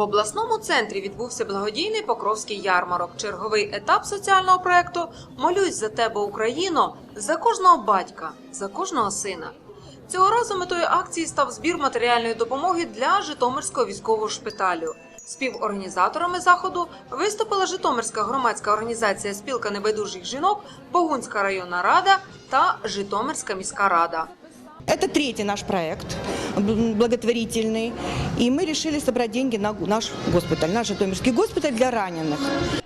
В обласному центрі відбувся благодійний Покровський ярмарок. Черговий етап соціального проекту Молюсь за тебе, Україно, за кожного батька, за кожного сина. Цього разу метою акції став збір матеріальної допомоги для Житомирського військового шпиталю. Співорганізаторами заходу виступила Житомирська громадська організація Спілка небайдужих жінок, Богунська районна рада та Житомирська міська рада. Это третий наш проект м, благотворительный. И мы решили собрать деньги на наш госпиталь, наш Житомирский госпиталь для раненых.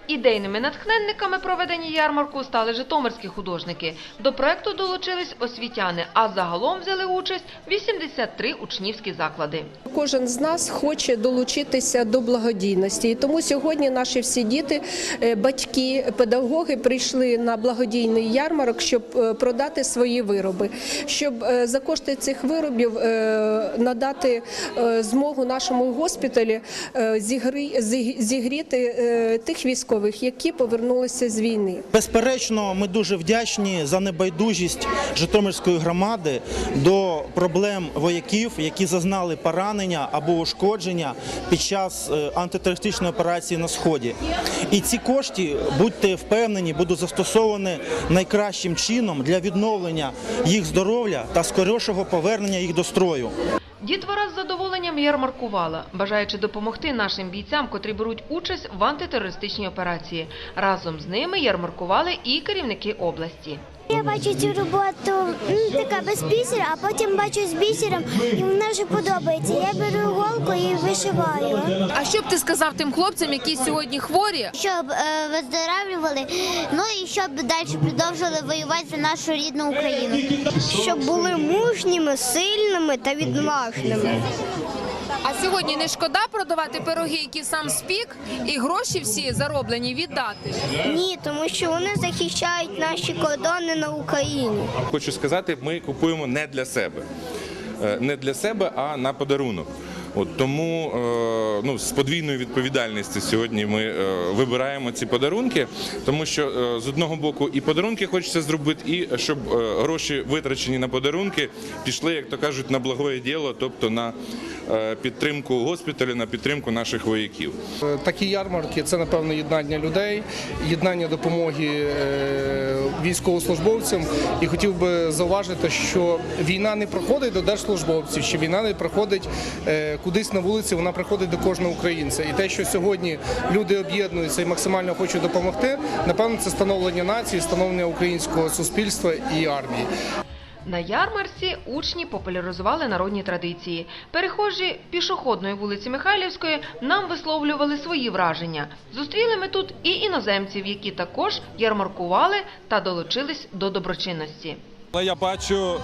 Ідейними натхненниками проведення ярмарку стали житомирські художники. До проекту долучились освітяни, а загалом взяли участь 83 учнівські заклади. Кожен з нас хоче долучитися до благодійності, і тому сьогодні наші всі діти, е, батьки, педагоги прийшли на благодійний ярмарок, щоб е, продати свої вироби, щоб е, за кошти цих виробів надати змогу нашому госпіталі зігріти тих військових, які повернулися з війни. Безперечно, ми дуже вдячні за небайдужість Житомирської громади до проблем вояків, які зазнали поранення або ушкодження під час е, антитерористичної операції на сході. І ці кошти, будьте впевнені, будуть застосовані найкращим чином для відновлення їх здоров'я та скорішого повернення їх до строю. Дітвора з задоволенням ярмаркувала, бажаючи допомогти нашим бійцям, котрі беруть участь в антитерористичній операції. Разом з ними ярмаркували і керівники області. Я бачу цю роботу м, така без бісера, а потім бачу з бісером, і вона вже подобається. Я беру голку і вишиваю, А що б ти сказав тим хлопцям, які сьогодні хворі? щоб е, виздоравлювали, ну і щоб далі продовжували воювати за нашу рідну Україну. Щоб були мужніми, сильними та відважними. А сьогодні не шкода продавати пироги, які сам спік, і гроші всі зароблені віддати. Ні, тому що вони захищають наші кордони на Україні. Хочу сказати, ми купуємо не для себе. Е, Не для себе, а на подарунок. От тому е, ну, з подвійною відповідальністю сьогодні ми е, вибираємо ці подарунки, тому що е, з одного боку і подарунки хочеться зробити, і щоб гроші витрачені на подарунки пішли, як то кажуть, на благое діло, тобто на підтримку госпіталю, на підтримку наших вояків. Такі ярмарки це напевно єднання людей, єднання допомоги військовослужбовцям. І хотів би зауважити, що війна не проходить до держслужбовців, що війна не проходить кудись на вулиці, вона приходить до кожного українця. І те, що сьогодні люди об'єднуються і максимально хочуть допомогти, напевно, це становлення нації, становлення українського суспільства і армії. На ярмарці учні популяризували народні традиції. Перехожі пішохідної вулиці Михайлівської нам висловлювали свої враження. Зустріли ми тут і іноземців, які також ярмаркували та долучились до доброчинності. Але я бачу,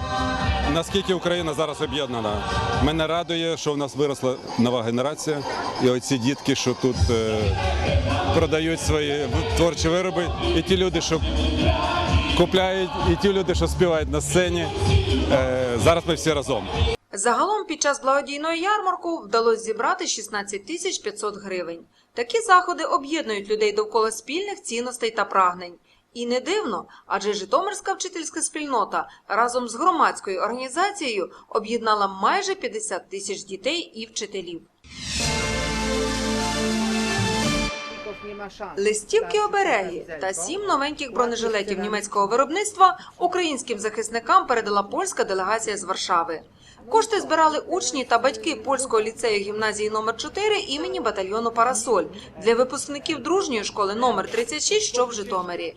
наскільки Україна зараз об'єднана. Мене радує, що в нас виросла нова генерація, і оці дітки, що тут е, продають свої творчі вироби, і ті люди, що купляють, і ті люди, що співають на сцені. Е, зараз ми всі разом. Загалом під час благодійного ярмарку вдалося зібрати 16 тисяч 500 гривень. Такі заходи об'єднують людей довкола спільних цінностей та прагнень. І не дивно, адже Житомирська вчительська спільнота разом з громадською організацією об'єднала майже 50 тисяч дітей і вчителів. Листівки обереги та сім новеньких бронежилетів німецького виробництва українським захисникам передала польська делегація з Варшави. Кошти збирали учні та батьки польського ліцею гімназії номер 4 імені батальйону Парасоль для випускників дружньої школи номер 36, що в Житомирі.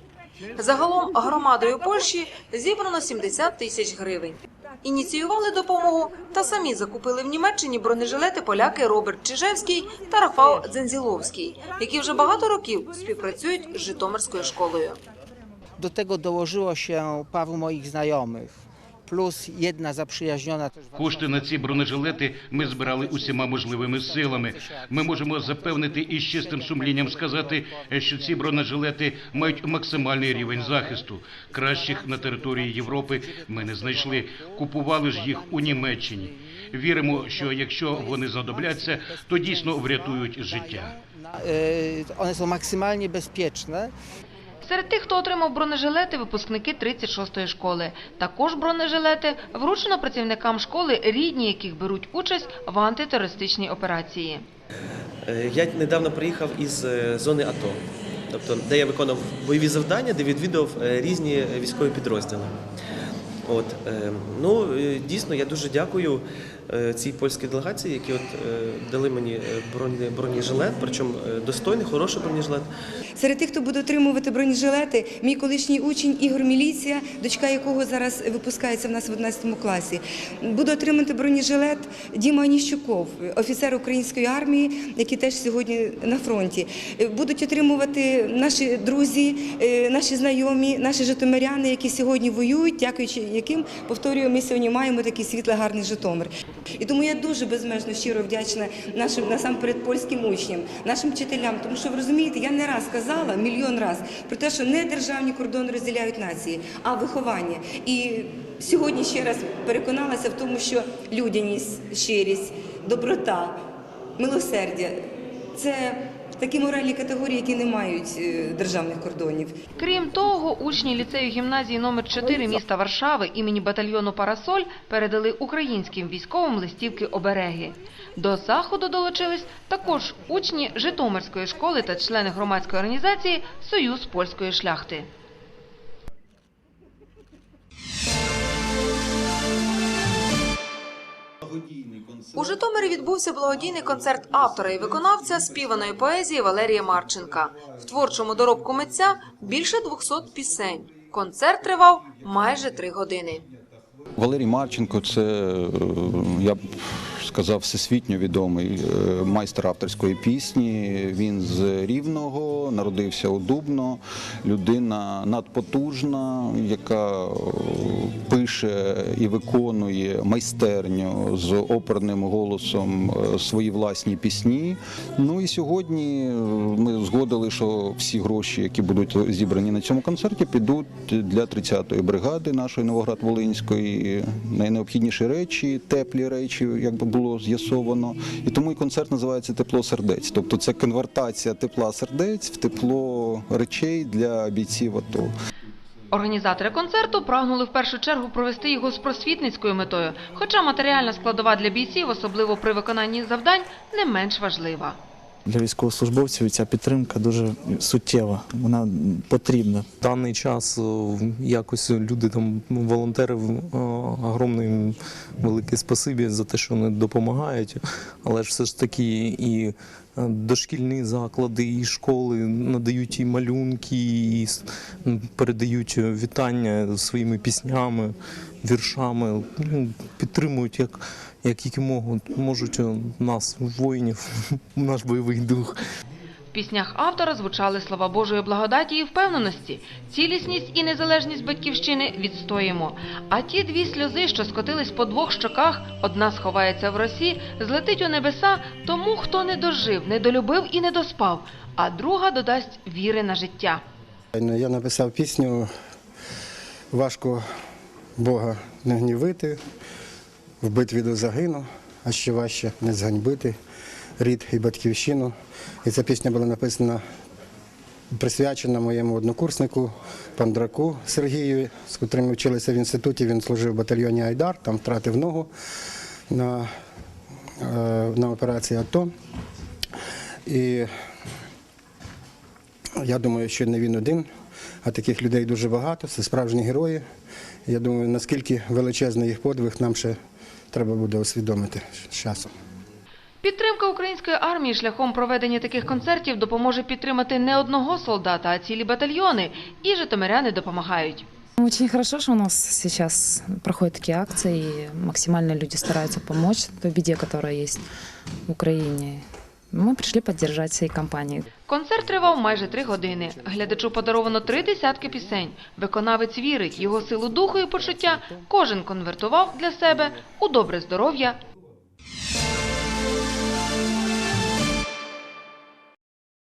Загалом громадою Польщі зібрано 70 тисяч гривень. Ініціювали допомогу та самі закупили в Німеччині бронежилети поляки Роберт Чижевський та Рафал Дзензіловський, які вже багато років співпрацюють з Житомирською школою. Do tego dołożyło się paru moich znajomych, jedna zaprzyjaźniona też Кошти на ці бронежилети ми збирали усіма можливими силами. Ми можемо запевнити і з чистим сумлінням сказати, що ці бронежилети мають максимальний рівень захисту. Кращих на території Європи ми не знайшли. Купували ж їх у Німеччині. Віримо, що якщо вони знадобляться, то дійсно врятують життя. One są maksymalnie bezpieczne. Серед тих, хто отримав бронежилети, випускники 36-ї школи. Також бронежилети вручено працівникам школи, рідні яких беруть участь в антитерористичній операції. Е, Я недавно приїхав із е, зони АТО, тобто де я виконував бойові завдання, де відвідував е, різні військові підрозділи. От, ну, дійсно, я дуже дякую цій польській делегації, які от, е, дали мені е, броні, бронежилет, причому е, достойний, хороший бронежилет. Серед тих, хто буде отримувати бронежилети, мій колишній учень Ігор Міліція, дочка якого зараз випускається в нас в 11 класі. Буде отримати бронежилет Діма Аніщуков, офіцер української армії, який теж сьогодні на фронті. Будуть отримувати наші друзі, е, наші знайомі, наші житомиряни, які сьогодні воюють, дякуючи яким, повторюю, ми сьогодні маємо такий світлий гарний Житомир. І тому я дуже безмежно щиро вдячна нашим насамперед польським учням, нашим вчителям, тому що ви розумієте, я не раз казала мільйон раз про те, що не державні кордони розділяють нації, а виховання. І сьогодні ще раз переконалася в тому, що людяність, щирість, доброта, милосердя це такі моральні категорії, які не мають е, державних кордонів. Крім того, учні ліцею гімназії номер 4 міста Варшави імені батальйону Парасоль передали українським військовим листівки обереги. До заходу долучились також учні Житомирської школи та члени громадської організації Союз польської шляхти. У Житомирі відбувся благодійний концерт автора і виконавця співаної поезії Валерія Марченка. В творчому доробку митця більше 200 пісень. Концерт тривав майже три години. Валерій Марченко це, е, я сказав, всесвітньо відомий е, майстер авторської пісні. Він з Рівного, народився у Дубно, людина надпотужна, яка е, пише і виконує майстерньо з оперним голосом е, свої власні пісні. Ну і сьогодні ми згодили, що всі гроші, які будуть зібрані на цьому концерті, підуть для 30-ї бригади нашої Новоград-Волинської. Найнеобхідніші речі, теплі речі, як би було з'ясовано. І тому і концерт називається Тепло сердець. Тобто це конвертація тепла сердець в тепло речей для бійців АТО. Організатори концерту прагнули в першу чергу провести його з просвітницькою метою, хоча матеріальна складова для бійців, особливо при виконанні завдань, не менш важлива. Для військовослужбовців ця підтримка дуже суттєва, вона потрібна. Даний час якось люди там волонтери о, огромне велике спасибі за те, що вони допомагають. Але ж все ж таки і е, дошкільні заклади, і школи надають і малюнки, і передають вітання своїми піснями, віршами, підтримують як, як тільки можуть, можуть о, нас, воїнів, наш бойовий дух. В піснях автора звучали слова Божої благодаті і впевненості. Цілісність і незалежність батьківщини відстоїмо. А ті дві сльози, що скотились по двох щоках, одна сховається в росі, злетить у небеса тому, хто не дожив, не долюбив і не доспав, а друга додасть віри на життя. Я написав пісню Важко Бога не гнівити, в битві до загину, а ще важче не зганьбити рід і батьківщину. І ця пісня була написана, присвячена моєму однокурснику Пандраку Сергію, з котрим ми вчилися в інституті. Він служив в батальйоні Айдар, там втратив ногу на, е, на операції АТО. І я думаю, що не він один, а таких людей дуже багато. Це справжні герої. Я думаю, наскільки величезний їх подвиг нам ще треба буде усвідомити з часом. Підтримка української армії шляхом проведення таких концертів допоможе підтримати не одного солдата, а цілі батальйони. І житомиряни допомагають. Очень хорошо, что у нас сейчас проходят такие акции, и максимально люди стараются помочь той беде, которая есть в Украине. Мы пришли поддержать всей компании. Концерт тривав майже три години. Глядачу подаровано три десятки пісень. Виконавець вірить, його силу духу і почуття кожен конвертував для себе у добре здоров'я